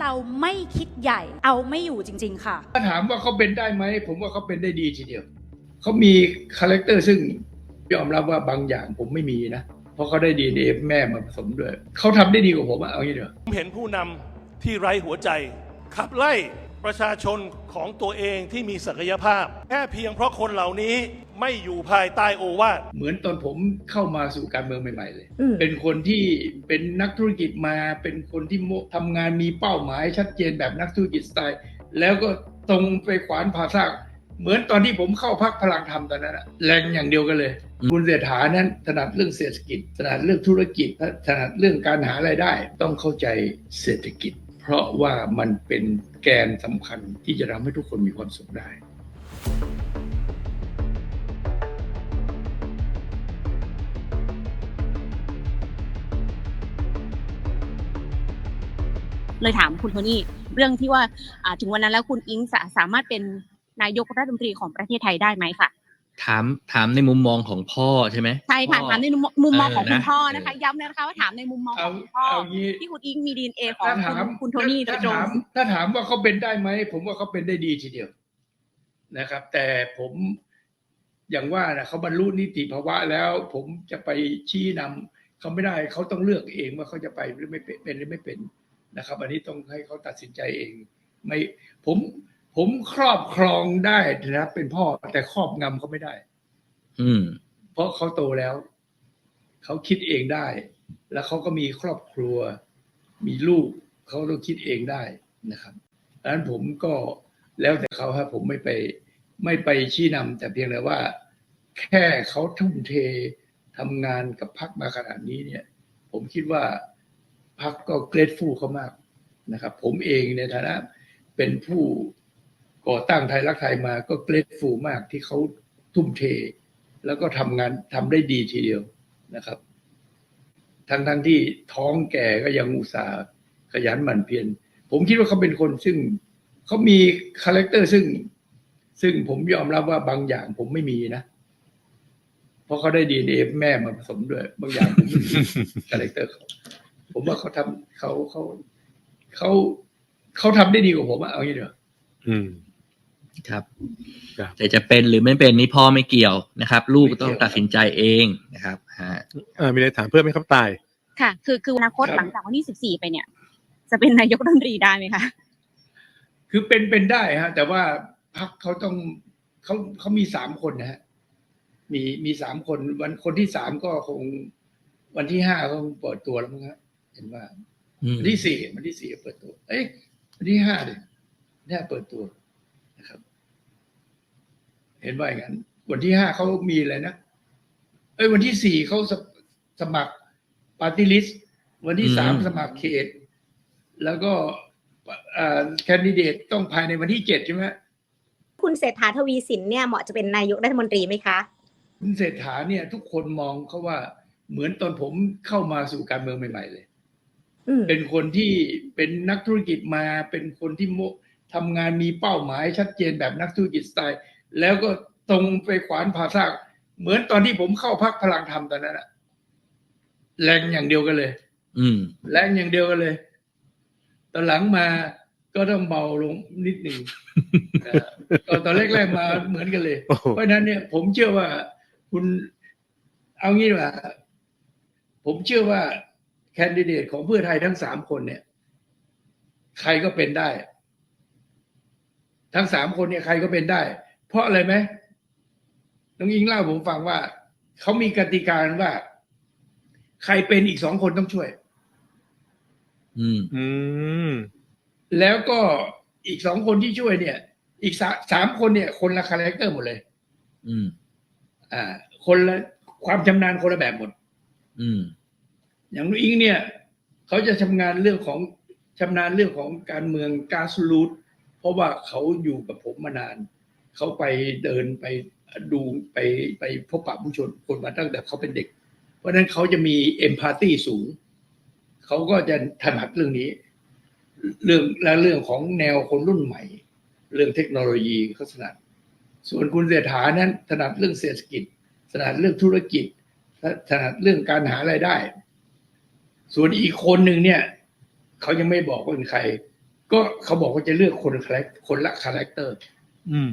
เราไม่คิดใหญ่ เอาไม่อยู่จริง ๆ ค่ะ ถ้าถามว่าเขาเป็นได้ไหม ผมว่าเขาเป็นได้ดีทีเดียว เขามีคาแรคเตอร์ซึ่งยอมรับว่าบางอย่างผมไม่มีนะ เพราะเขาได้ดีเอแม่มาผสมด้วย เขาทำได้ดีกว่าผมอะเอางี้เถอะผมเห็นผู้นำที่ไร้หัวใจ ขับไล่ ประชาชนของตัวเองที่มีศักยภาพ แค่เพียงเพราะคนเหล่านี้ไม่อยู่ภายใต้โอวาทเหมือนตอนผมเข้ามาสู่การเมืองใหม่ ๆ เลยอืมเป็นคนที่เป็นนักธุรกิจมาเป็นคนที่โมทำงานมีเป้าหมายชัดเจนแบบนักธุรกิจสไตล์ แล้วก็ตรงไปขวานผ่าซากเหมือนตอนที่ผมเข้าพักพลังธรรมตอนนั้นอะแรงอย่างเดียวกันเลยอืมคุณเศรษฐานั้นถนัดเรื่องเศรษฐกิจถนัดเรื่องธุรกิจถนัดเรื่องการหารายได้ ต้องเข้าใจเศรษฐกิจ เพราะว่ามันเป็นแกนสำคัญที่จะทำให้ทุกคนมีความสุขได้เลยถามคุณโทนี่เรื่องที่ว่าถึงวันนั้นแล้วคุณอิงสาสามารถเป็นนายกรัฐมนตรีของประเทศไทยได้ไหมค่ะ ถามถามในมุมมองของพ่อใช่ไหมใช่ค่ะพ่อถามในมุมมองของคุณเออนะพ่อนะคะย้ำเลยนะคะว่าถามในมุมมองของคุณพ่อเอาเอางี้ที่คุณอิงมีดีเอของถ้าถามคุณคุณโทนี่โดถ้ายตรงถามถ้าถามว่าเขาเป็นได้ไหมผมว่าเขาเป็นได้ดีทีเดียวนะครับ แต่ผมอย่างว่านะเขาบรรลุนิติภาวะแล้ว ผมจะไปชี้นำเขาไม่ได้เขาต้องเลือกเองว่าเขาจะไปหรือไม่เป็นเป็นหรือไม่เป็นนะครับ อันนี้ต้องให้เขาตัดสินใจเอง ไม่ผม ผมครอบครองได้นะครับเป็นพ่อแต่ครอบงำเขาไม่ได้ อืม เพราะเขาโตแล้ว เขาคิดเองได้ แล้วเขาก็มีครอบครัว มีลูกเขาต้องคิดเองได้นะครับดังนั้นผมก็แล้วแต่เขาครับผมไม่ไป ไม่ไปชี้นำแต่เพียงแต่ว่า แค่เขาทุ่มเททำงานกับพักมาขนาดนี้เนี่ย ผมคิดว่าพักก็เกรดฟูเขามากนะครับ ผมเองในฐานะเป็นผู้ ก่อตั้งไทยรักไทยมาก็เกรดฟูมากที่เขาทุ่มเท แล้วก็ทำงานทำได้ดีทีเดียวนะครับ ทั้งทั้งที่ท้องแก่ก็ยังอุตส่าห์ขยันหมั่นเพียรผมคิดว่าเขาเป็นคนซึ่งเขามีคาแรคเตอร์ซึ่งซึ่งผมยอมรับว่าบางอย่างผมไม่มีนะ เพราะเขาได้ดีเอแม่มาผสมด้วย บางอย่างผมไม่มีคาแรคเตอร์เขาผมว่าเขาทำเขาเขาเขาเขาทำได้ดีกว่าผมอะเอางี้เถอะอืม ครับครับแต่จะเป็นหรือไม่เป็นนี่พ่อไม่เกี่ยวนะครับ ลูกต้องตัดสินใจเองนะครับฮะเอ่อมีอะไรถามเพื่อนไหมครับตาย ค่ะ คือคืออนาคตหลังจากวันที่สิบสี่ไปเนี่ย จะเป็นนายกรัฐมนตรีได้ไหมคะคือเป็นเป็นได้ฮะ แต่ว่าพักเขาต้องเขาเขามีสามคนนะฮะมีมีสามคนวันคนที่สามก็คง วันที่ห้าเขาคงเปิดตัวแล้วมั้งฮะเห็นว่าอืมวันที่สี่วันที่สี่เปิดตัว เอ้ยวันที่ห้าเลยเนี่ยเปิดตัวนะครับ เห็นว่าอย่างนั้น วันที่ห้าเขามีอะไรนะ เอ้ยวันที่สี่เขาสสมัครปาร์ตี้ลิสต์วันที่สามสมัครเขต แล้วก็แคนดิเดตต้องภายในวันที่เจ็ดใช่ไหมคุณเศรษฐาทวีสินเนี่ยเหมาะจะเป็นนายกรัฐมนตรีไหมคะ คุณเศรษฐาเนี่ย ทุกคนมองเขาว่าเหมือนตอนผมเข้ามาสู่การเมืองใหม่ ๆ เลยอืมเป็นคนที่เป็นนักธุรกิจมาเป็นคนที่โมทำงานมีเป้าหมายชัดเจนแบบนักธุรกิจสไตล์ แล้วก็ตรงไปขวานผ่าซาก เหมือนตอนที่ผมเข้าพักพลังธรรมตอนนั้นอะแรงอย่างเดียวกันเลย อืมแรงอย่างเดียวกันเลย ตอนหลังมาก็ต้องเบาลงนิดหนึ่งนะฮะตอนตอนแรกๆมาเหมือนกันเลยโอ้โหเพราะฉะนั้นเนี่ย ผมเชื่อว่าคุณเอางี้ดีกว่า ผมเชื่อว่าแคนดิเดตของเพื่อไทยทั้งสามคนเนี่ย ใครก็เป็นได้ ทั้งสามคนเนี่ยใครก็เป็นได้ เพราะอะไรไหมน้องอิงเล่าให้ผมฟังว่า เขามีกติกาว่า ใครเป็นอีกสองคนต้องช่วย อืม อืม แล้วก็อีกสองคนที่ช่วยเนี่ย อีกสาสามคนเนี่ย คนละคาแรคเตอร์หมดเลย อืม อ่า คนละความชำนาญคนละแบบหมด อืม อย่างนุ้งอิงเนี่ย เขาจะชำนาญเรื่องของชำนาญเรื่องของการเมืองกาสรูทเพราะว่าเขาอยู่กับผมมานาน เขาไปเดินไปดูไปไปพบปะผู้ชนคนมาตั้งแต่เขาเป็นเด็ก เพราะฉะนั้นเขาจะมีเอมพัตตีสูง เขาก็จะถนัดเรื่องนี้ เรื่องและเรื่องของแนวคนรุ่นใหม่ เรื่องเทคโนโลยีเขาถนัด ส่วนคุณเศรษฐานั้นถนัดเรื่องเศรษฐกิจ ถนัดเรื่องธุรกิจ ถนัดเรื่องการหารายได้ ส่วนอีกคนหนึ่งเนี่ยเขายังไม่บอกว่าเป็นใคร ก็เขาบอกว่าจะเลือกคนละคนละคาแรคเตอร์ อืม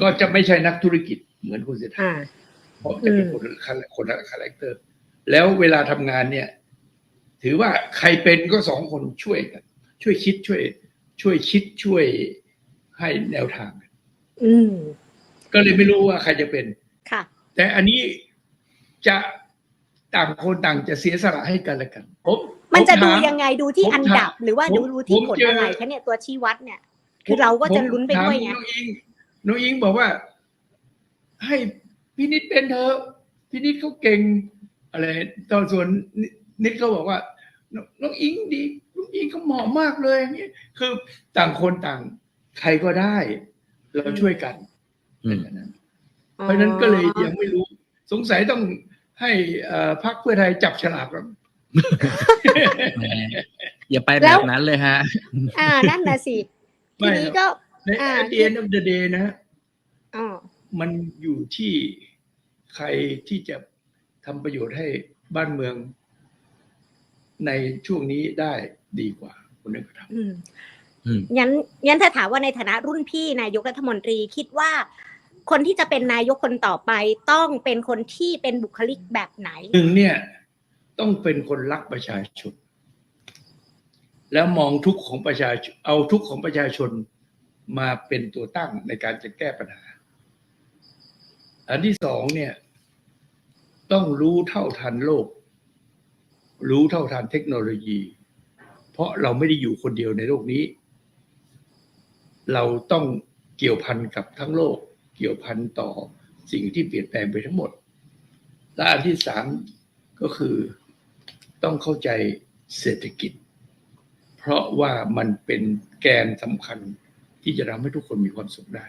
ก็จะไม่ใช่นักธุรกิจเหมือนคุณเศรษฐาอ่าเพราะจะเป็นคนละคนละคาแรคเตอร์ แล้วเวลาทำงานเนี่ย ถือว่าใครเป็นก็สองคนช่วยกัน ช่วยคิดช่วย ช่วยคิดช่วยให้แนวทางอืมก็เลยไม่รู้ว่าใครจะเป็นค่ะ แต่อันนี้จะต่างคนต่างจะเสียสละให้กันและกันผมมันจะผดูถายังไงดูที่ผมอันดับถามหรือว่าผมดูดูที่ผมผลเจอออะไรคะเนี่ยตัวชี้วัดเนี่ย คือเราก็จะลุ้นไปด้วยไงผมถาม น้องอิงน้องอิงบอกว่า ให้พี่นิดเป็นเธอะพี่นิดเขาเก่งอะไร ตอนส่วนนินิดเขาบอกว่าน้องน้องอิงดีน้องอิงเขาเหมาะมากเลยอย่างเงี้ยคือต่างคนต่าง ใครก็ได้ เราช่วยกันอืมเป็นอย่างนั้นเพราะฉะนั้นก็เลยยังไม่รู้ สงสัยต้องให้เอ่อพรรคเพื่อไทยจับฉลากก่อนแหมอย่าไปแล้แบวบนั้นเลยฮะ อ่า นั่นน่ะสิไม่ทีนี้ก็ ในอ่า at the end of the day นะอ๋อมันอยู่ที่ใครที่จะทำประโยชน์ให้บ้านเมือง ในช่วงนี้ได้ดีกว่าคุณนึกครับอืมอืมยันยันถ้าถามว่าในฐานะรุ่นพี่นายกรัฐมนตรีคิดว่า คนที่จะเป็นนายกคนต่อไป ต้องเป็นคนที่เป็นบุคลิกแบบไหนหนึ่งเนี่ย ต้องเป็นคนรักประชาชนแล้วมองทุกข์ของประชาชนเอาทุกข์ของประชาชน มาเป็นตัวตั้งในการจะแก้ปัญหา อันที่สองเนี่ย ต้องรู้เท่าทันโลก รู้เท่าทันเทคโนโลยี เพราะเราไม่ได้อยู่คนเดียวในโลกนี้ เราต้องเกี่ยวพันกับทั้งโลก เกี่ยวพันต่อสิ่งที่เปลี่ยนแปลงไปทั้งหมด และอันที่สามก็คือต้องเข้าใจเศรษฐกิจ เพราะว่ามันเป็นแกนสำคัญ ที่จะทำให้ทุกคนมีความสุขได้